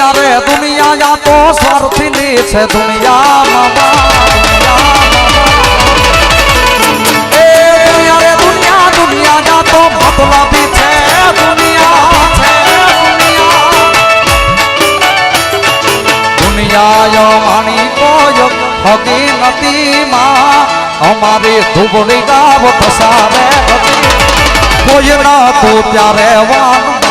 દુનિયા દુનિયા યા તો સ્વાર્થી ની છે દુનિયા એ દુનિયા રે દુનિયા દુનિયા યા તો છે દુનિયા દુનિયા દુનિયા. યો માણી કોઈ હગી નથી માં. અમારી ધુબડી ગાવ હતી કોઈ ના તું ત્યારે વાનમાં.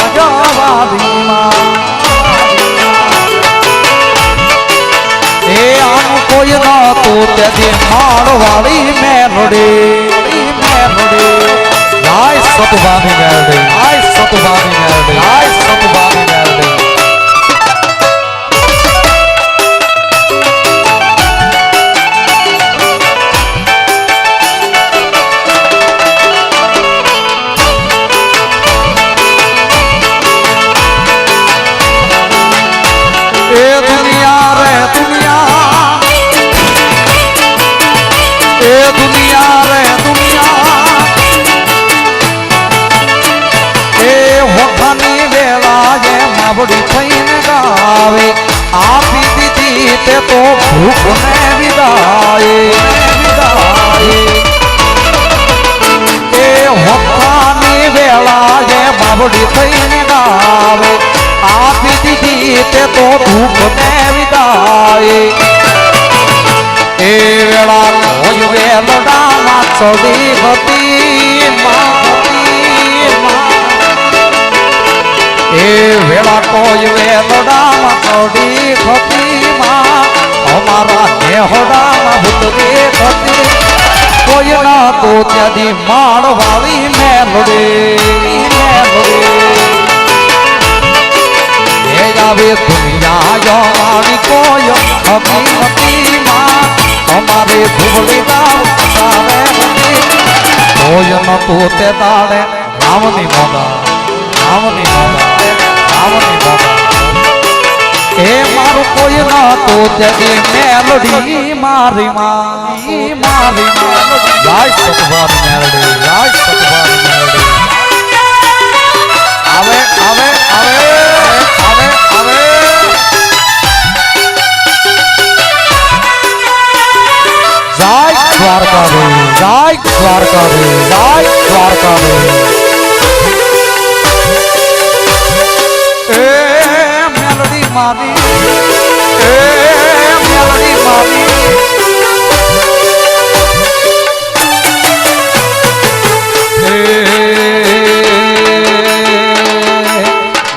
એ આનું કોઈ ના તું તેથી મારવાળી મેલડી મેલડી. લાય સતભાની મેલડી લાય જે થઈને ગાવે. આપી દીધી તે તો ભૂખને વિદાય. વિદાય. એ હોઠાની વેળા જે બાબડી થઈને ગાવે. આપી દીધી તે તો દુઃખને વિદાય. એ વેળા કોઈ વેલડામાં ચડી હતી. એ વેળા કોઈ વેલડામાં ચડી હતી માં. અમારા નેહડામાં ભૂતરી હતી કોઈ ના તો ત્યાંથી માળ વાળી મેલડી મેલડી એ આવે દુનિયા યો મારી કોઈ હકીમતી માં. અમારે ધૂળી ગાવ સારે કોઈ ન તો તે દાડે રામની મોદા. રામની મોદા રામની મોદા એ મારું કોઈ ન તો તેની મેલડી મારી મારી મારી મેલડી લાય સતવાર મેલડી લાય સતવાર મેલડી આવે આવે આવે આવે આવે જય દ્વારકાધીશ જય દ્વારકાધીશ જય દ્વારકાધીશ એ મારી એ મેલડી મારી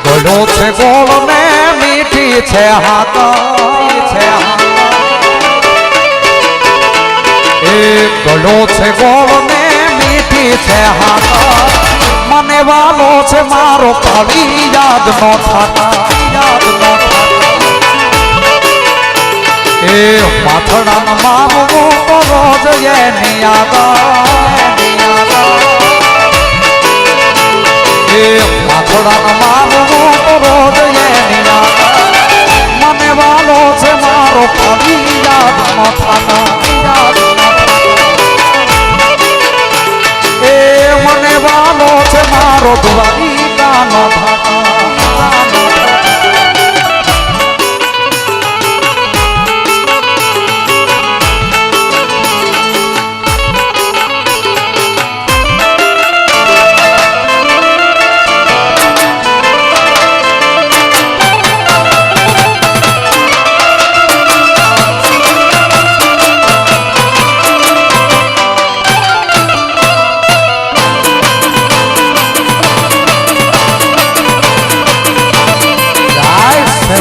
ગળો છે ગોળ ને મીઠી છે હાકા છે ગળો છે ગોળ ને મીઠી છે હાકા મને વાલો છે મારો કવિ યાદ નો થતા યાદ નો એ માથડાના મામું રોજ એની આગા એ માથડાના મામું રોજ એની આગા મને વાલો છે મારો પાડી યાદ નો થાતા યાદ એ મને વાલો છે મારો દ્વારિકાનો થાતા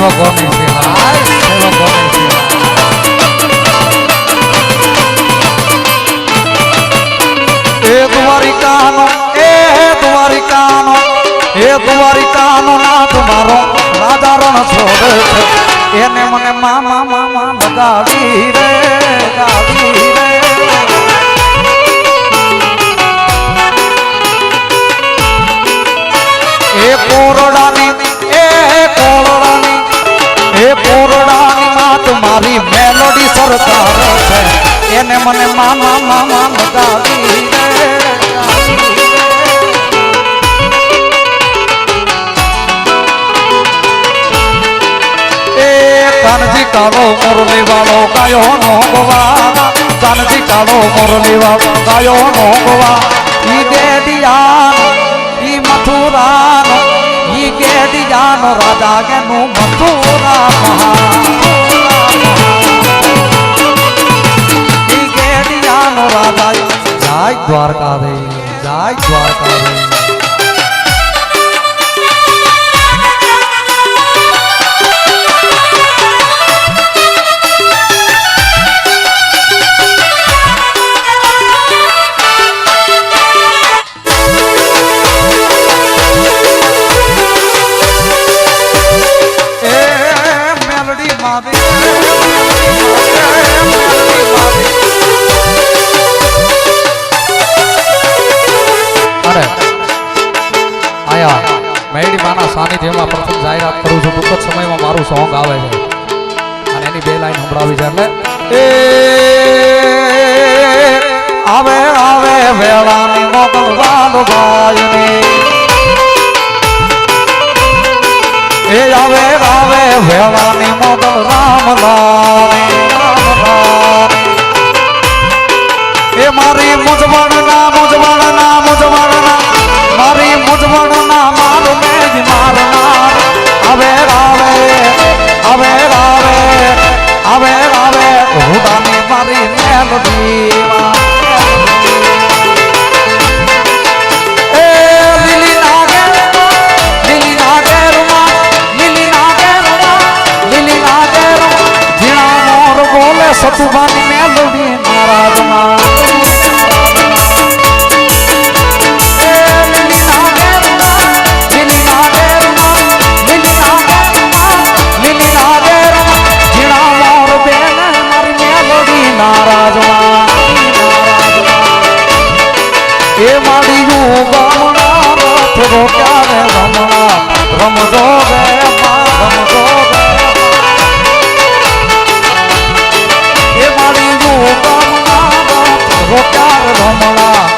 સેવકોની સેવા સેવકોની સેવા એ દ્વારિકાનો એ દ્વારિકાનો એ દ્વારિકાનો નાથ મારો રાજા રણ છોડે એને મને મામા મામા લગાવી રે ગાવી રે એ કોરડાની એને મને મામા મામા બતાવી કાનજી કાળો મોરલી વાળો ગાયો નો ગોવા કાનજી કાળો મોરલી વાળો ગાયો નો ગોવા ઈ ગેડિયાન, ઈ મથુરાન, ઈ ગેડિયાન રાજા ગેનું મથુરા મહા જાય દ્વારકા રે જાય દ્વારકા રે ની બે લાઈન સંભળાવી છે એટલે. એ આવે આવે, વેળાની મોકલવાલ ભાઈ એ આવે આવે, વેળાની મોકલ રામ of me પાડ્યું ગામડા રથરો ક્યારે રમણા રમજો રે રમજો રે એ મારી ગામડા રથરો રમણા